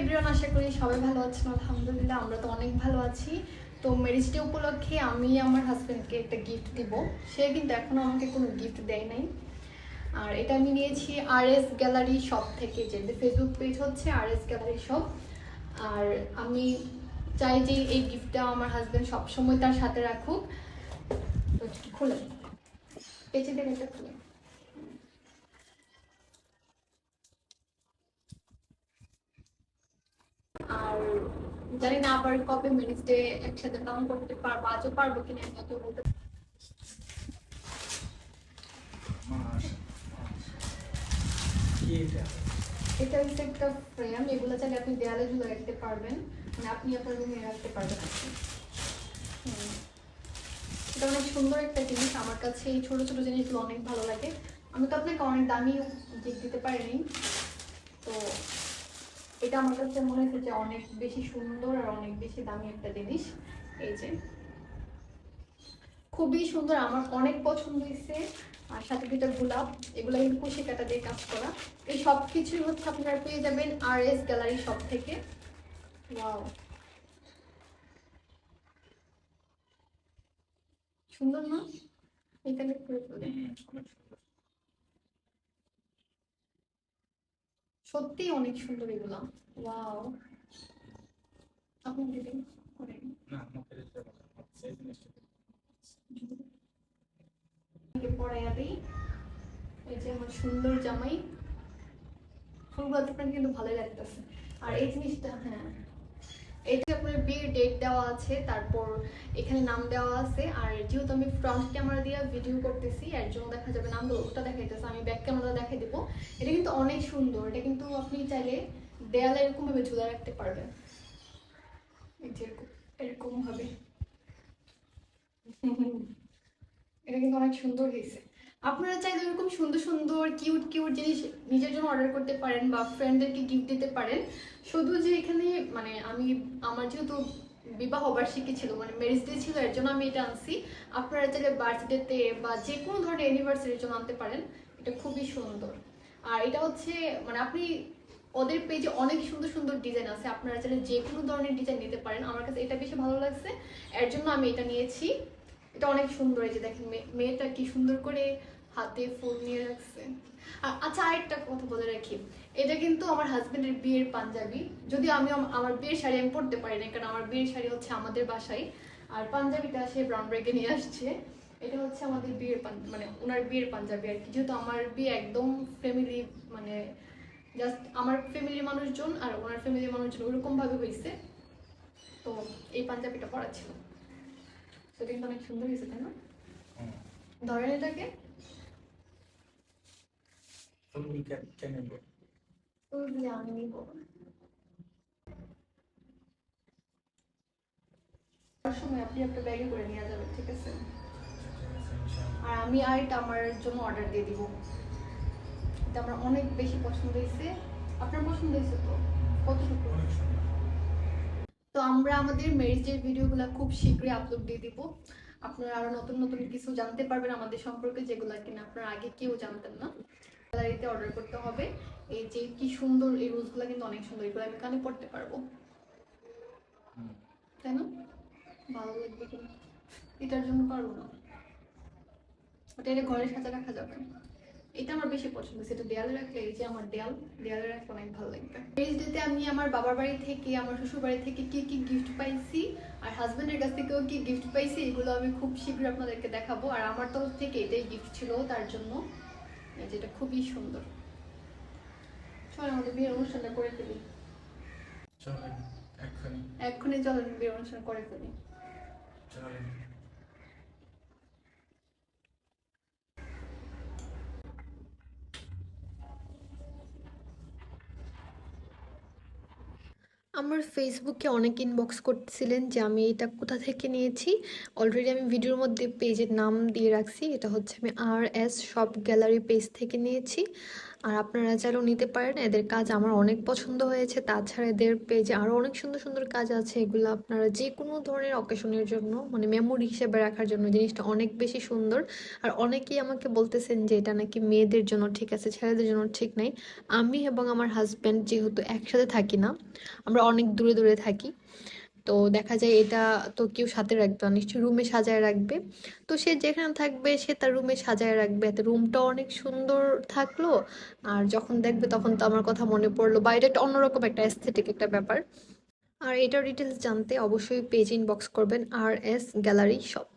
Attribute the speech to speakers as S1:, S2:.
S1: Everyone আশা করি সবাই ভালো আছেন, আলহামদুলিল্লাহ, আমরা তো অনেক ভালো আছি। তো ম্যারেজ ডে উপলক্ষে আমি আমার হাজব্যান্ডকে একটা গিফট দিব। সে কিন্তু এখনও আমাকে কোনো গিফট দেয় নাই। আর এটা আমি নিয়েছি আর এস গ্যালারি শপ থেকে, যে ফেসবুক পেজ হচ্ছে আর এস গ্যালারি শপ আর আমি চাই যে এই গিফটটা আমার হাজব্যান্ড সবসময় তার সাথে রাখুক। খুলে। পেঁচে দেন এটা খুলে আর জানি না আবার কবে ম্যারেজ ডে একসাথে পালন করতে পারব, আজও পারব কিনা আমি অত বলতে
S2: এটা
S1: হচ্ছে একটা ফ্রেম এগুলো চাইলে আপনি দেয়ালে ঝুলে রাখতে পারবেন মানে আপনি আপনার রুমে রাখতে পারবেন। এটা অনেক সুন্দর একটা জিনিস, আমার কাছে এই ছোট ছোট জিনিসগুলো অনেক ভালো লাগে। আমি তো আপনাকে অনেক দামি গিফট দিতে পারিনি, তো এটা আমার কাছে মনে হয়েছে যে অনেক বেশি সুন্দর আর অনেক বেশি দামি একটা জিনিস। এই যে। খুবই সুন্দর, আমার অনেক পছন্দ হয়েছে। আর সাথে দুটো গোলাপ, এগুলো কিন্তু কুশি কাটা দিয়ে কাজ করা। এই সব কিছুই হচ্ছে আপনারা পেয়ে যাবেন আর এস গ্যালারি শপ থেকে। ওয়াও সুন্দর না? এখানে করে সত্যি অনেক সুন্দর এগুলো। ওয়াও। আপনি দিদি করে
S2: না মুখের এটা বলা হচ্ছে এই জিনিসটা
S1: পড়াইয়া দিই। এই যে আমার সুন্দর জামাই। ফুলগুলো আপনার কিন্তু ভালোই লাগতেছে। আর এই জিনিসটা হ্যাঁ। এই যে আপনার বিয়ের ডেট দেওয়া আছে, তারপর এখানে নাম দেওয়া আছে, আর যেহেতু আমি ফ্রন্ট ক্যামেরা দিয়ে ভিডিও করতেছি এর জন্য দেখা যাবে, নাম ওটা দেখাইতেছে, আমি ব্যাক ক্যামেরা দেখাই দেবো। এটা কিন্তু অনেক সুন্দর, এটা কিন্তু আপনি চাইলে দেয়ালে এরকম ভাবে ঝুলে রাখতে পারবেন। এরকম এরকম ভাবে এটা কিন্তু অনেক সুন্দর হয়েছে। আপনারা চাইলে এরকম সুন্দর সুন্দর কিউট কিউট জিনিস নিজের জন্য অর্ডার করতে পারেন বা ফ্রেন্ডদেরকে গিফট দিতে পারেন। শুধু যে এখানে মানে আমি, আমার যেহেতু বিবাহ বার্ষিকী ছিল মানে ম্যারেজ ডে ছিল, এর জন্য আমি এটা আনছি। আপনারা চাইলে বার্থডেতে বা যে কোনো ধরনের অ্যানিভার্সারির জন্য আনতে পারেন। এটা খুবই সুন্দর। আর এটা হচ্ছে মানে আপনি, ওদের পেজে অনেক সুন্দর সুন্দর ডিজাইন আছে। আপনারা চাইলে যে কোনো ধরনের ডিজাইন নিতে পারেন। আমার কাছে এটা বেশি ভালো লাগছে। এর জন্য আমি এটা নিয়েছি। এটা অনেক সুন্দর, এই যে দেখেন মেয়ে- মেয়েটা কি সুন্দর করে হাতে ফুল নিয়ে রাখছে। আর আচ্ছা আরেকটা কথা বলে রাখি। এটা কিন্তু আমার হাজবেন্ডের বিয়ের পাঞ্জাবি। যদি আমি, আমার বিয়ের শাড়ি আমি পরতে পারি না কারণ আমার বিয়ের শাড়ি হচ্ছে আমাদের বাসায়। আর পাঞ্জাবিটা সে ব্রাউন ব্রেকে নিয়ে আসছে। এটা হচ্ছে আমাদের বিয়ের মানে ওনার বিয়ের পাঞ্জাবি আর কি। যেহেতু আমার বিয়ে একদম ফ্যামিলি মানে জাস্ট আমার ফ্যামিলির মানুষজন আর ওনার ফ্যামিলির মানুষজন ওরকমভাবে হয়েছে তো এই পাঞ্জাবিটা পরা ছিল। তো কিন্তু অনেক সুন্দর হয়েছে তাই না? ধরেন এটাকে।
S2: ফুলগুলো কে- কে নেবে?
S1: আমি নিব। তার সময় আপনি একটা ব্যাগে করে নিয়ে যাবেন ঠিক আছে? আর আমি আর এটা আমার জন্য অর্ডার দিয়ে দিব। এটা আমার অনেক বেশি পছন্দ হয়েছে। আপনার পছন্দ হয়েছে তো?
S2: কত সুন্দর।
S1: আমরা আমাদের ম্যারেজের ভিডিওগুলো খুব শীঘ্রই আপলোড দিয়ে দিব। আপনারা আরও নতুন নতুন কিছু জানতে পারবেন আমাদের সম্পর্কে যেগুলো কিনা আপনারা আগে কেউ জানতেন না। গ্যালারিতে অর্ডার করতে হবে। এই যে কি সুন্দর এই রোজগুলো কিন্তু অনেক সুন্দর এগুলো আমি কানে পড়তে পারব। তাই না? ভালো লাগবে কিন্তু। এটার জন্য পারব না। ওটা এটা ঘরে সাজা রাখা যাবে এটা আমার বেশি পছন্দ সেটা দেয়ালে রাখলে এই যে আমার দেয়াল দেয়ালে রাখলে অনেক ভালো লাগবে। এই ডেতে আমি আমার বাবার বাড়ি থেকে আমার শ্বশুর বাড়ি থেকে কি কি গিফট পাইছি আর হাজবেন্ডের কাছ থেকেও কি গিফট পাইছি এগুলো আমি খুব শীঘ্রই আপনাদেরকে দেখাবো। আর আমার তরফ থেকে এটাই গিফট ছিল তার জন্য যেটা খুবই সুন্দর। চল আমাদের বিয়ের অনুষ্ঠানটা করে ফেলি।
S2: চলেন এক্ষুনি।
S1: এক্ষুনি চলেন বিয়ের অনুষ্ঠান করে ফেলি।
S2: চলেন।
S1: আমার ফেসবুকে অনেক ইনবক্স করতেছিলেন যে আমি এটা কোথা থেকে নিয়েছি। অলরেডি আমি ভিডিওর মধ্যে পেজের নাম দিয়ে রাখছি। এটা হচ্ছে আমি R S shop gallery page থেকে নিয়েছি। আর আপনারা চাইলেও নিতে পারেন। এদের কাজ আমার অনেক পছন্দ হয়েছে। তাছাড়া এদের পেজে আরও অনেক সুন্দর সুন্দর কাজ আছে। এগুলো আপনারা যে কোনো ধরনের অকেশনের জন্য মানে মেমোরি হিসেবে রাখার জন্য জিনিসটা অনেক বেশি সুন্দর। আর অনেকেই আমাকে বলতেছেন যে, এটা নাকি মেয়েদের জন্য ঠিক আছে, ছেলেদের জন্য ঠিক নাই। আমি এবং আমার হাজব্যান্ড যেহেতু একসাথে থাকি না, আমরা অনেক দূরে দূরে থাকি। তো দেখা যায় এটা তো কেউ সাথে রাখবে না, নিশ্চয়ই রুমে সাজায় রাখবে। তো সে যেখানে থাকবে, সে তার রুমে সাজায় রাখবে। এতে রুমটা অনেক সুন্দর থাকল, আর যখন দেখবে তখন তো আমার কথা মনে পড়ল। বা এটা একটা অন্যরকম একটা অ্যাস্থেটিক একটা ব্যাপার। আর এটার ডিটেলস জানতে অবশ্যই পেজ ইনবক্স করবেন আর এস গ্যালারি শপ